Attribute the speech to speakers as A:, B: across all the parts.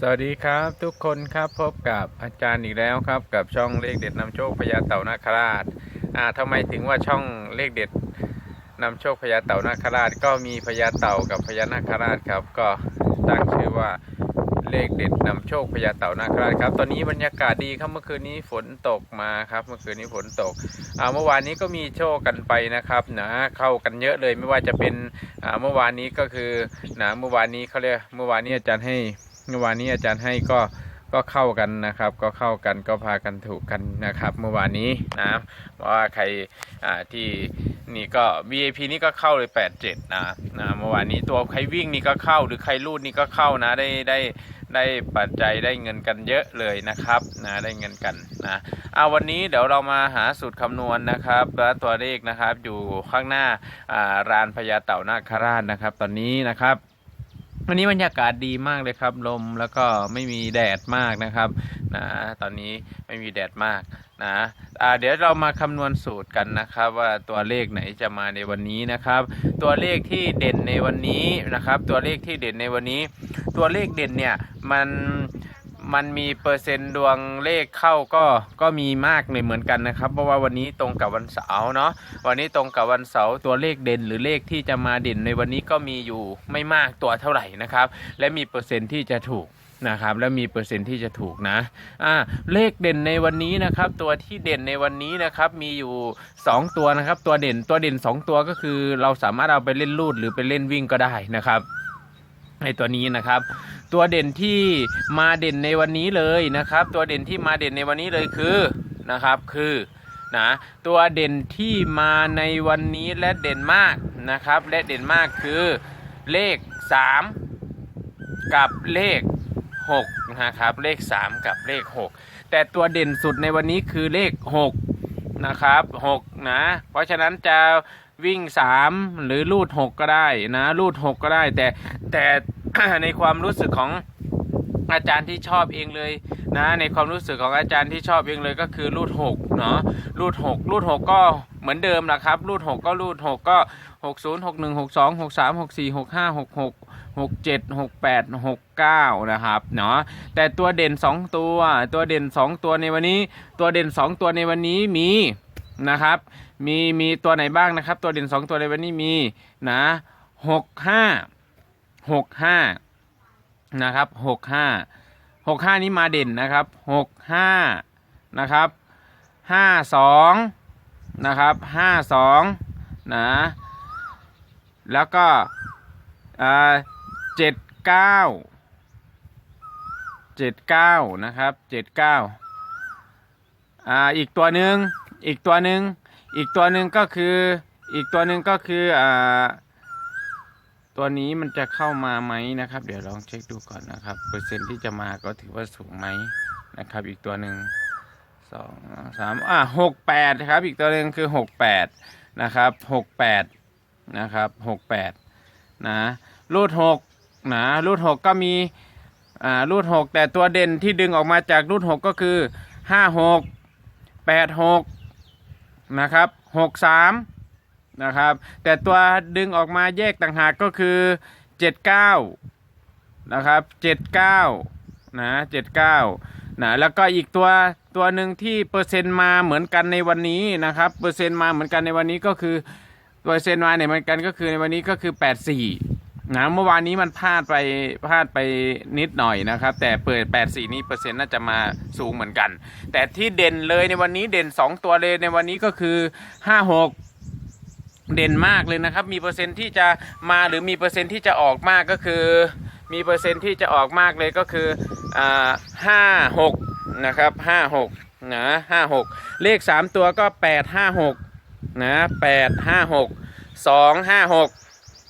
A: สวัสดีครับทุกคนครับพบกับอาจารย์อีกแล้วครับ กับช่องเลขเด็ดนำโชคพญาเต่านาคราชอ่าทำไมถึงว่าช่องเลขเด็ดนำโชคพญาเต่านาคราช ก็มีพญาเต่ากับพญานาคราชครับ ก็ตั้งชื่อว่าเลขเด็ดนำโชคพญาเต่านาคราชครับ ตอนนี้บรรยากาศดีครับเมื่อคืนนี้ฝนตกมาครับ เมื่อคืนนี้ฝนตกอ่าเมื่อวานนี้ก็มีโชคกันไปนะครับนะเข้ากันเยอะเลยไม่ว่าจะเป็นอ่าเมื่อวานนี้ก็คือนะเมื่อวานนี้เขาเรียกเมื่อวานนี้อาจารย์ให้ เมื่อวานนี้อาจารย์ให้ก็ก็เข้ากันนะครับ ก็เข้ากันก็พากันถูกกันนะครับ เมื่อวานนี้นะว่าใครที่นี่ก็ VIP นี่ก็เข้าเลย 87 นะนะเมื่อวานนี้ตัวใครวิ่งนี่ก็เข้าหรือใครลูดนี่ก็เข้านะได้ได้ได้ปัจจัยได้เงินกันเยอะเลยนะครับนะได้เงินกันนะเอาวันนี้เดี๋ยวเรามาหาสูตรคำนวณนะครับและตัวเลขนะครับอยู่ข้างหน้าอ่ารานพญาเต่านาคราชนะครับ ตอนนี้นะครับ วันนี้บรรยากาศดีมากเลยครับ ลมแล้วก็ไม่มีแดดมากนะครับนะตอนนี้ไม่มีแดดมากนะอ่าเดี๋ยวเรามาคำนวณสูตรกันนะครับ ว่าตัวเลขไหนจะมาในวันนี้นะครับ ตัวเลขที่เด่นในวันนี้นะครับ ตัวเลขที่เด่นในวันนี้ ตัวเลขเด่นเนี่ยมัน มันมีเปอร์เซ็นต์ดวงเลขเข้าก็ก็มีมากเลยเหมือนกันนะครับ เพราะว่าวันนี้ตรงกับวันเสาร์เนาะวันนี้ตรงกับวันเสาร์ตัวเลขเด่นหรือเลขที่จะมาเด่นในวันนี้ก็มีอยู่ไม่มากตัวเท่าไหร่นะครับ และมีเปอร์เซ็นต์ที่จะถูกนะครับและมีเปอร์เซ็นต์ที่จะถูกนะอ่าเลขเด่นในวันนี้นะครับ ตัวที่เด่นในวันนี้นะครับมีอยู่ 2 ตัวนะครับ ตัวเด่นตัวเด่น 2 ตัวก็คือเราสามารถเอาไปเล่นลูดหรือไปเล่นวิ่งก็ได้นะครับในตัวนี้นะครับ ตัวเด่นที่มาเด่นในวันนี้เลยนะครับ ตัวเด่นที่มาเด่นในวันนี้เลยคือนะครับคือนะตัวเด่นที่มาในวันนี้และเด่นมากนะครับ และเด่นมากคือเลข 3 กับเลข6นะครับเลข 3 กับเลข 6 แต่ตัวเด่นสุดในวันนี้คือเลข 6 นะครับ6นะเพราะฉะนั้นจะวิ่ง 3 หรือลูด 6 ก็ได้นะลูด 6 ก็ได้แต่แต่ ในความรู้สึกของอาจารย์ที่ชอบเองเลยนะในความรู้สึกของอาจารย์ที่ชอบเองเลยก็คือรูดหกเนาะรูดหกรูดหกก็เหมือนเดิมนะครับรูดหกก็รูดหกก็หกศูนย์หกหนึ่งหกสองหกสามหกสี่หกห้าหกหกหกเจ็ดหกแปดหกเก้านะครับเนาะแต่ตัวเด่นสองตัวตัวเด่นสองตัวในวันนี้ ตัวเด่นสองตัวในวันนี้มีนะครับ มีมีตัวไหนบ้างนะครับ ตัวเด่นสองตัวในวันนี้มีนะหกห้า หกห้านะครับหกห้าหกห้านี้มาเด่นนะครับหกห้านะครับห้าสองนะครับห้าสองนะแล้วก็เจ็ดเก้าเจ็ดเก้านะครับเจ็ดเก้าอ่าอีกตัวหนึ่งอีกตัวหนึ่งอีกตัวหนึ่งก็คืออีกตัวหนึ่งก็คืออ่า ตัวนี้มันจะเข้ามาไหมนะครับ เดี๋ยวลองเช็คดูก่อนนะครับ เปอร์เซ็นต์ที่จะมาก็ถือว่าสูงไหมนะครับ อีกตัวหนึ่งสองสามอะหกแปดครับ อีกตัวหนึ่งคือหกแปดนะครับหกแปดนะครับหกแปดนะรูดหกนะรูดหกก็มีอ่ารูดหกแต่ตัวเด่นที่ดึงออกมาจากรูดหกก็คือห้าหกแปดหกนะครับหกสาม นะครับ แต่ตัวดึงออกมาแยกต่างหากก็คือ 79 นะครับ 79 นะ 79 นะ แล้วก็อีกตัวตัวหนึ่งที่เปอร์เซ็นต์มาเหมือนกันในวันนี้นะครับ เปอร์เซ็นต์มาเหมือนกันในวันนี้ก็คือเปอร์เซ็นต์มาเนี่ยเหมือนกันก็คือในวันนี้ก็คือ 84 นะ เมื่อวานนี้มันพลาดไปพลาดไปนิดหน่อยนะครับ แต่เปิด 84 นี่เปอร์เซ็นต์น่าจะมาสูงเหมือนกัน แต่ที่เด่นเลยในวันนี้เด่น 2 ตัวเลยในวันนี้ก็คือ 56 เด่นมากเลยนะครับ มีเปอร์เซ็นต์ที่จะมาหรือมีเปอร์เซ็นต์ที่จะออกมากก็คือ มีเปอร์เซ็นต์ที่จะออกมากเลยก็คือห้าหกนะครับห้าหกนะห้าหกเลขสามตัวก็แปดห้าหกนะแปดห้าหกสองห้าหก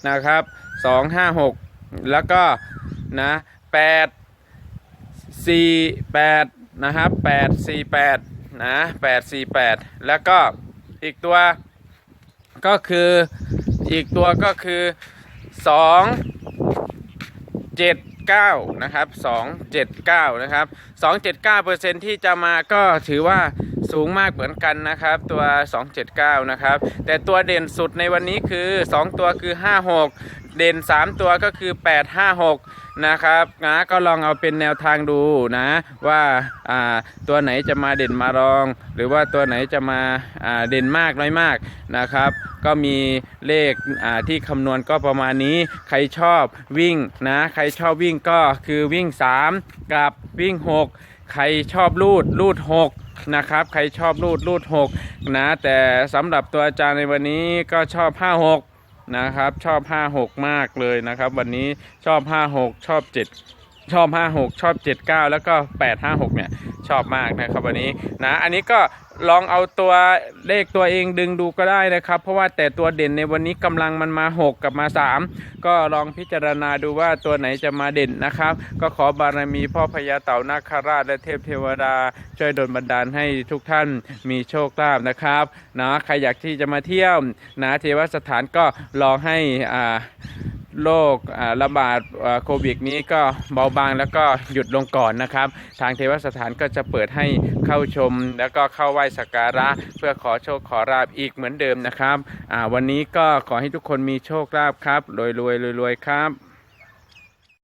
A: นะครับสองห้าหกแล้วก็นะแปดสี่แปดนะครับแปดสี่แปดนะแปดสี่แปดแล้วก็อีกตัว ก็คืออีกตัวก็คือสองเจ็ดเก้านะครับสองเจ็ดเก้านะครับสองเจ็ดเก้าเปอร์เซ็นที่จะมาก็ถือว่าสูงมากเหมือนกันนะครับ ตัว 279 นะครับ แต่ตัวเด่นสุดในวันนี้คือ 2 ตัวคือ 56 เด่น 3 ตัวก็คือ 8 5 6 นะครับนะก็ลองเอาเป็นแนวทางดูนะ ว่าาตัวไหนจะมาเด่นมารอง หรือว่าตัวไหนจะมาาเด่นมากน้อยมากนะครับ ก็มีเลขที่คำนวณก็ประมาณนี้ใครชอบวิ่งนะใครชอบวิ่งก็คือวิ่ง 3 กับวิ่ง 6 ใครชอบรูดรูด 6นะครับใครชอบรูดรูด 6 นะ แต่สำหรับตัวอาจารย์ในวันนี้ก็ชอบ 56 นะครับ ชอบ 56 มากเลยนะครับ วันนี้ชอบ 56 ชอบ 7 ชอบ 56 ชอบ 79 แล้วก็ 856 เนี่ย ชอบมากนะครับวันนี้นะอันนี้ก็ลองเอาตัวเลขตัวเองดึงดูก็ได้นะครับ เพราะว่าแต่ตัวเด่นในวันนี้กำลังมันมา 6 กับมา 3 ก็ลองพิจารณาดูว่าตัวไหนจะมาเด่นนะครับ ก็ขอบารมีพ่อพญาเต่านาคราชและเทพเทวดา ช่วยดลบันดาลให้ทุกท่านมีโชคลาภนะครับนะใครอยากที่จะมาเที่ยวนะเทวสถานก็ลองให้อ่า โรคระบาดโควิดนี้ก็เบาบางแล้วก็หยุดลงก่อนนะครับ ทางเทวสถานก็จะเปิดให้เข้าชม แล้วก็เข้าไหว้สักการะ เพื่อขอโชคขอราบอีกเหมือนเดิมนะครับวันนี้ก็ขอให้ทุกคนมีโชคลาภครับรวยรวยรวยรวยครับ